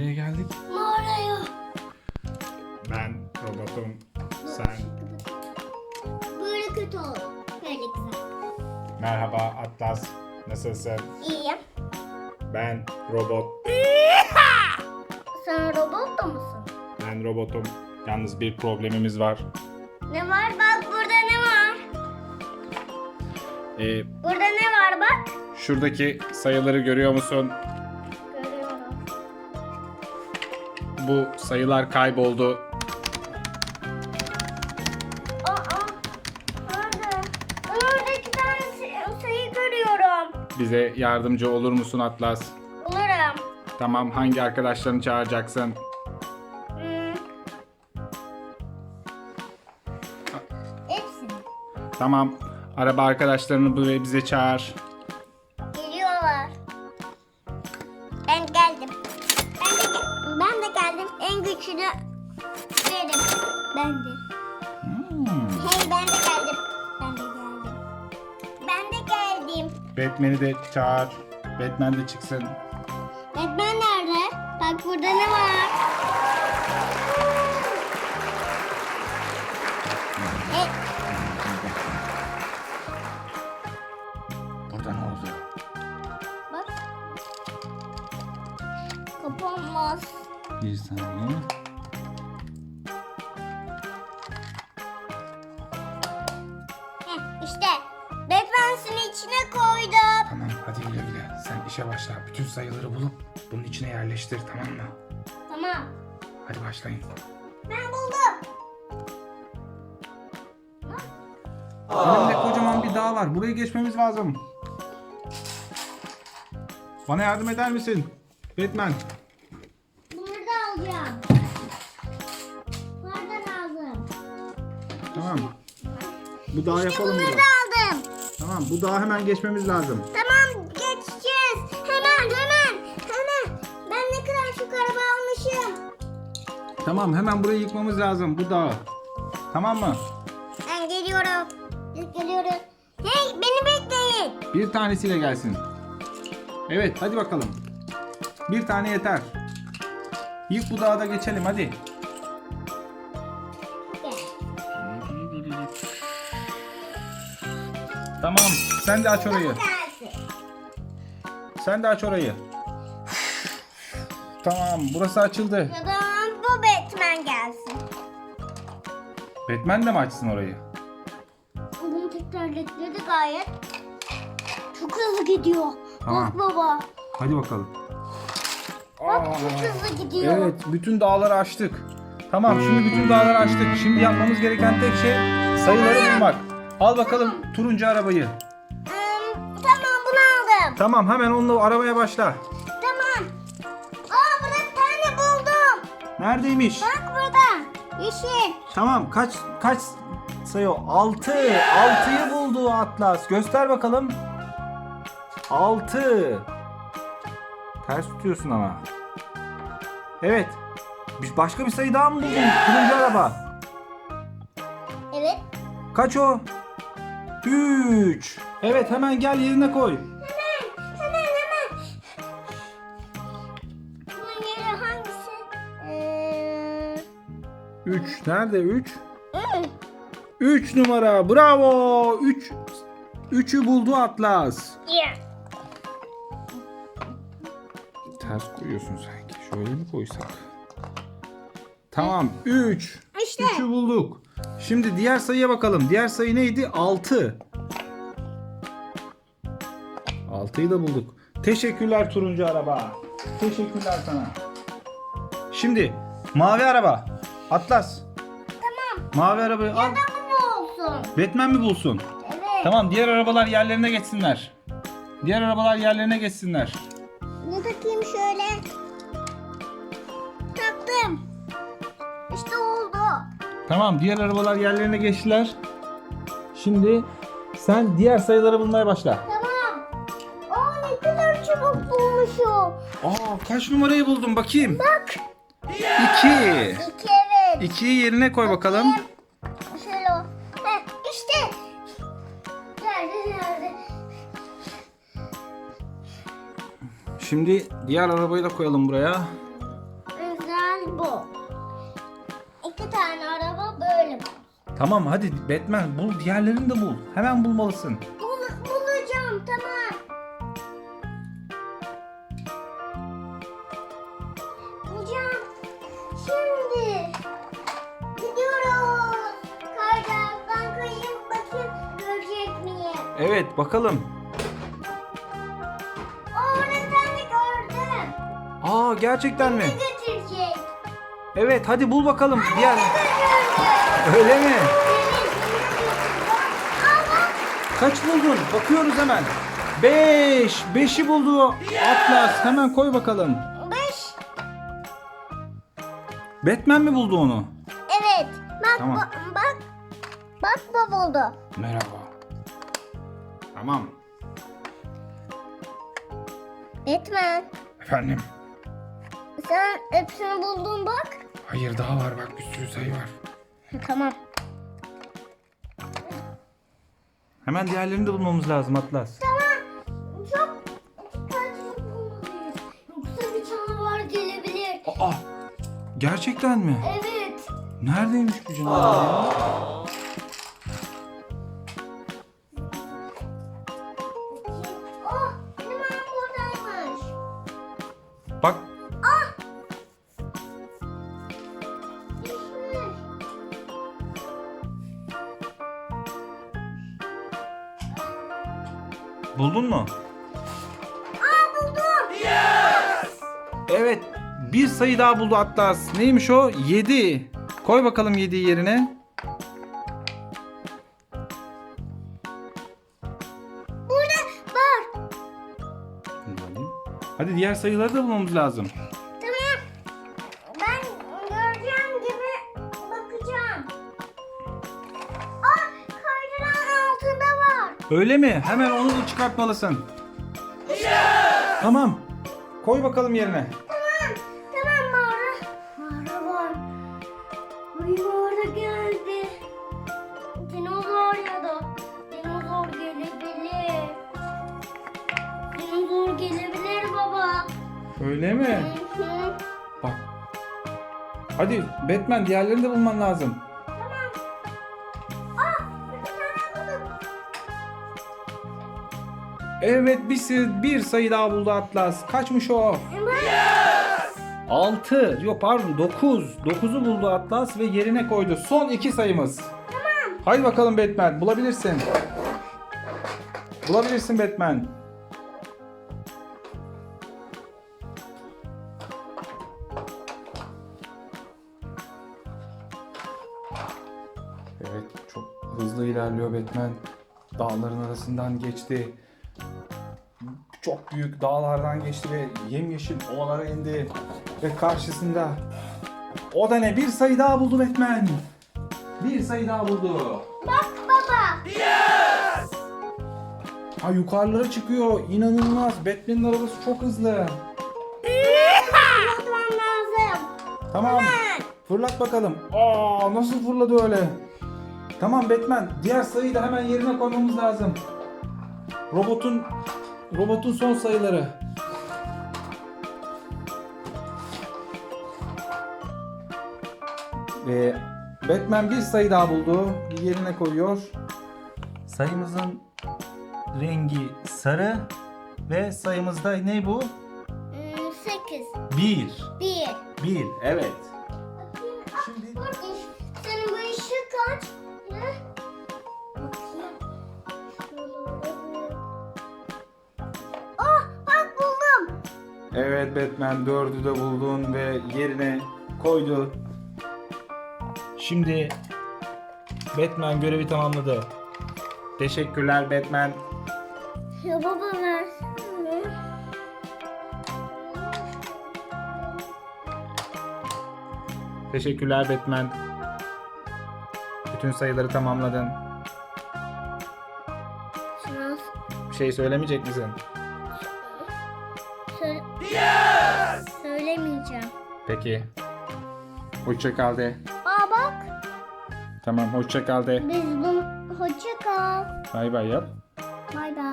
Nereye geldik? Mağaraya. Ben robotum. Sen. Böyle kötü ol. Böyle güzel. Merhaba Atlas. Nasılsın? İyiyim. Ben robot. Sen robot da mısın? Ben robotum. Yalnız bir problemimiz var. Ne var? Bak burada ne var? Ee, Burada ne var bak? şuradaki sayıları görüyor musun? Bu sayılar kayboldu. Aa. Nerede? Orada iki tane say- sayı görüyorum. Bize yardımcı olur musun Atlas? Olurum. Tamam hangi arkadaşlarını çağıracaksın? Hmm. Hepsini. Tamam. Araba arkadaşlarını buraya bize çağır. Güçlü benim. Ben de. Hey ben de geldim. Ben de geldim. Ben de geldim. Batman'i de çağır. Batman de çıksın. Batman nerede? Bak burada ne var? Bir saniye. Heh, işte. Batman'sini içine koydum. Tamam hadi güle güle. Sen işe başla. Bütün sayıları bulup bunun içine yerleştir tamam mı? Tamam. Hadi başlayın. Ben buldum. Önümde kocaman bir dağ var. Burayı geçmemiz lazım. Bana yardım eder misin? Batman. Bu dağı yapalım da aldım. Tamam bu dağı hemen geçmemiz lazım. Tamam geçeceğiz. Hemen hemen hemen. Ben ne kadar çok araba almışım. Tamam hemen burayı yıkmamız lazım bu dağı. Tamam mı? Ben geliyorum. Geliyorum. Hey beni bekleyin. Bir tanesiyle gelsin. Evet hadi bakalım. Bir tane yeter. Yık bu dağı da geçelim hadi. Tamam sen de aç orayı. Gelsin. Sen de aç orayı. Tamam burası açıldı. Ya da bu Batman gelsin. Batman de mi açsın orayı? Bunu tekrarladı gayet. Çok hızlı gidiyor. Tamam. Bak baba. Hadi bakalım. Bak çok hızlı gidiyor. Evet, bütün dağları açtık. Tamam, şimdi bütün dağları açtık. Şimdi yapmamız gereken tek şey sayıları bulmak. Al bakalım turuncu arabayı. Hmm, tamam bunu aldım. Tamam, hemen onunla arabaya başla. Tamam. Aa burada bir tane buldum. Neredeymiş? Bak burada. Yeşil. Tamam, kaç kaç sayı? 6. 6'yı buldu Atlas. Göster bakalım. 6. Ters tutuyorsun ama. Evet. Bir- Başka bir sayı daha mı buldun? Turuncu araba. Evet. Kaç o? 3. Evet hemen gel yerine koy. Hemen. Hemen hemen. Bunun yeri hangisi? Ee, 3. Nerede 3? hmm. 3 numara. Bravo. 3. 3'ü buldu Atlas. Yeah. Ters koyuyorsun sanki. Şöyle mi koysak? Tamam. 3. İşte. 3'ü bulduk. Şimdi diğer sayıya bakalım. Diğer sayı neydi? 6. 6'yı da bulduk. Teşekkürler turuncu araba. Teşekkürler sana. Şimdi mavi araba. Atlas. Tamam. Mavi arabayı al. Ya da bu olsun. Batman mi bulsun? Evet. Tamam diğer arabalar yerlerine geçsinler. Diğer arabalar yerlerine geçsinler. Bunu takayım şöyle. Tamam diğer arabalar yerlerine geçtiler. Şimdi sen diğer sayıları bulmaya başla. Tamam. Aa ne kadar çabuk bulmuşum. Aa kaç numarayı buldun bakayım. Bak. 2. İki evet. 2'yi yerine koy bakalım. Şöyle o. Heh, işte. Nerede nerede? Şimdi diğer arabayı da koyalım buraya. Tamam hadi Batman bul diğerlerini de bul. Hemen bulmalısın. Bul- bulacağım tamam. Bulacağım. Şimdi gidiyoruz. Kaydıraktan kayayım bakayım görecek miyim? Evet bakalım. O öğretmeni gördüm. Aa gerçekten mi? Ne götürecek? Evet hadi bul bakalım. Diğer. Öyle mi? Kaç buldun? Bakıyoruz hemen. 5. 5'i buldu. Atlas hemen koy bakalım. Beş. Batman mi buldu onu? Evet. Bak Tamam. bu- bak. Bak bu buldu. Merhaba. Tamam. Batman. Efendim. Sen hepsini buldun bak. Hayır daha var bak bir sürü sayı var. Tamam. Hemen diğerlerini de bulmamız lazım Atlas. Tamam. Çok dikkatli bulmalıyız. Yoksa bir canavar gelebilir. Aa gerçekten mi? Evet. Neredeymiş bu canavar ya? Oh, hemen buradaymış. Bak Düşmüş. Buldun mu? Aa buldum. Evet. Bir sayı daha buldu Atlas. Neymiş o? 7. Koy bakalım 7'yi yerine. Burada var. Hadi diğer sayıları da bulmamız lazım. Öyle mi? Hemen onu da çıkartmalısın. Tamam. Koy bakalım yerine. Tamam. Tamam mağara. Mağara var. Ay mağara geldi. Dinozor ya da. Dinozor gelebilir. Dinozor gelebilir baba. Öyle mi? Hı hı. Bak. Hadi Batman diğerlerini de bulman lazım. Evet bir, sayı- bir sayı daha buldu Atlas. Kaçmış o? Bak. 6. Yok pardon 9. 9'u buldu Atlas ve yerine koydu. Son iki sayımız. Tamam. Haydi bakalım Batman bulabilirsin. Bulabilirsin Batman. Evet çok hızlı ilerliyor Batman. Dağların arasından geçti. Çok büyük dağlardan geçti ve yemyeşil ovalara indi. Ve karşısında o da ne bir sayı daha buldu Batman. Bir sayı daha buldu. Bak baba. Ha yukarılara çıkıyor. İnanılmaz. Batman'in arabası çok hızlı. Atmam lazım. Tamam. Fırlat bakalım. Aa nasıl fırladı öyle? Tamam Batman. Diğer sayıyı da hemen yerine koymamız lazım. Robotun robotun son sayıları. Ve Batman bir sayı daha buldu. Yerine koyuyor. Sayımızın rengi sarı ve sayımızda ne bu? Hmm, sekiz. 1. Bir. 1 evet. Evet Batman dördü de buldun ve yerine koydu. Şimdi Batman görevi tamamladı. Teşekkürler Batman. Ya baba versene. Teşekkürler Batman. Bütün sayıları tamamladın. Bir şey söylemeyecek misin? Söyle... Söylemeyeceğim. Peki. Hoşça kal de. Aa bak. Tamam hoşça kal de. Biz bunu... Hoşça kal. Bay bay yap. Bay bay.